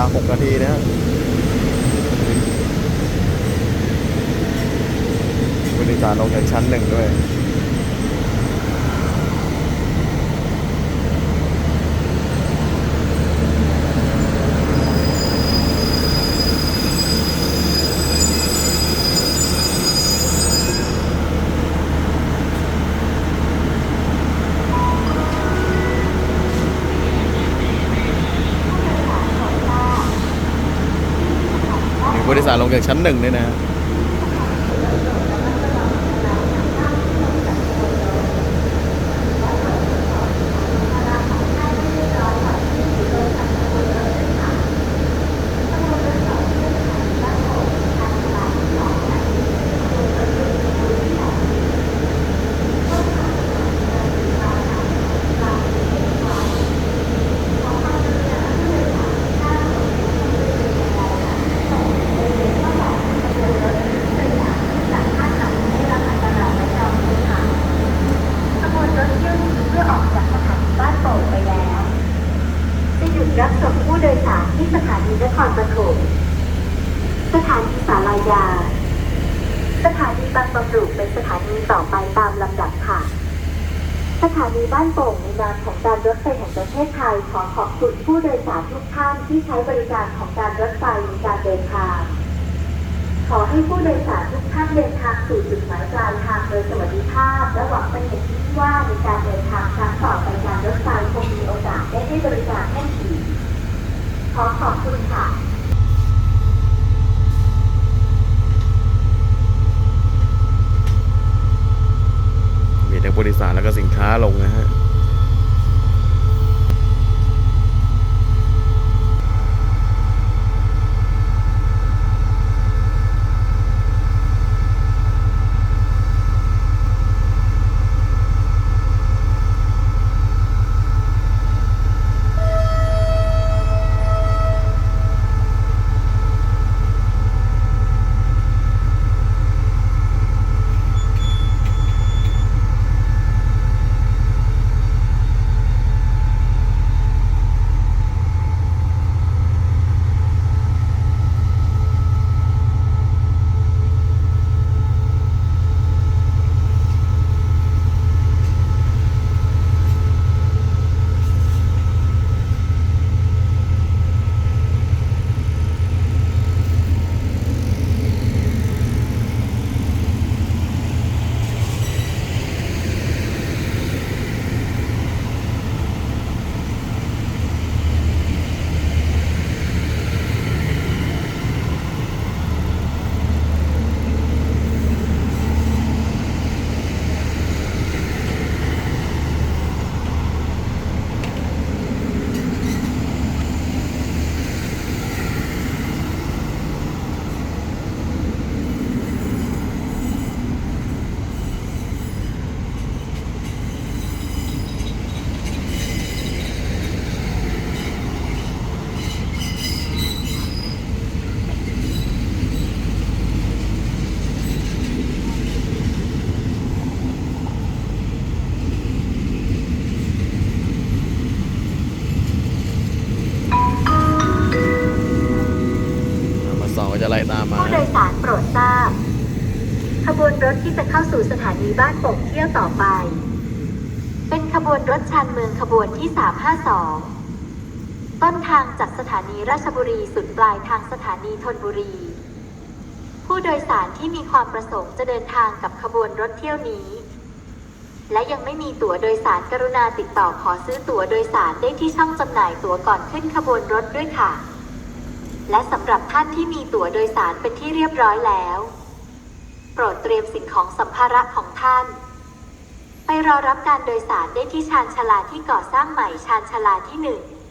า6นาทีนะฮะผู้โดยสารลงจากชั้นหนึ่งด้วย ผู้โดยสารลงจากชั้นหนึ่งด้วยนะฮะ ขบวนรถเที่ยวนี้เพื่อออกจากสถานีบ้านโป่งไปแล้ว จะหยุดรับส่งผู้ โดยสารที่สถานีนครปฐมสถานีสารายา สถานีบางบำรุเป็นสถานีต่อไปตามลำดับค่ะ สถานีบ้านโป่งในนามของการรถไฟแห่งประเทศไทยขอขอบคุณผู้โดยสารทุกท่านที่ใช้บริการของการรถไฟในการเดินทาง ขอให้ผู้โดยสารทุกท่านเดินทางสู่จุดหมายปลายทางโดยสวัสดิภาพและหวังเป็นอย่างยิ่งว่าในการเดินทางครั้งต่อไปการรถไฟคงมีโอกาสได้ให้บริการท่านอีก ขอขอบคุณค่ะมีทั้งบริษัทแล้วก็สินค้าลงนะฮะ ไล่ตามมาผู้โดยสารโปรดทราบ ขบวนรถที่จะเข้าสู่สถานีบ้านโป่งเที่ยวต่อไป เป็นขบวนรถชานเมืองขบวนที่ 352 ต้นทางจากสถานีราชบุรีสุดปลายทางสถานีธนบุรี ผู้โดยสารที่มีความประสงค์จะเดินทางกับขบวนรถเที่ยวนี้ และยังไม่มีตั๋วโดยสารกรุณาติดต่อขอซื้อตั๋วโดยสารได้ที่ช่องจำหน่ายตั๋วก่อนขึ้นขบวนรถด้วยค่ะ และสำหรับท่านที่มีตั๋วโดยสารเป็นที่เรียบร้อยแล้ว โปรดเตรียมสิ่งของสัมภาระของท่าน ไปรอรับการโดยสารได้ที่ชานชาลาที่ก่อสร้างใหม่ชานชาลาที่หนึ่ง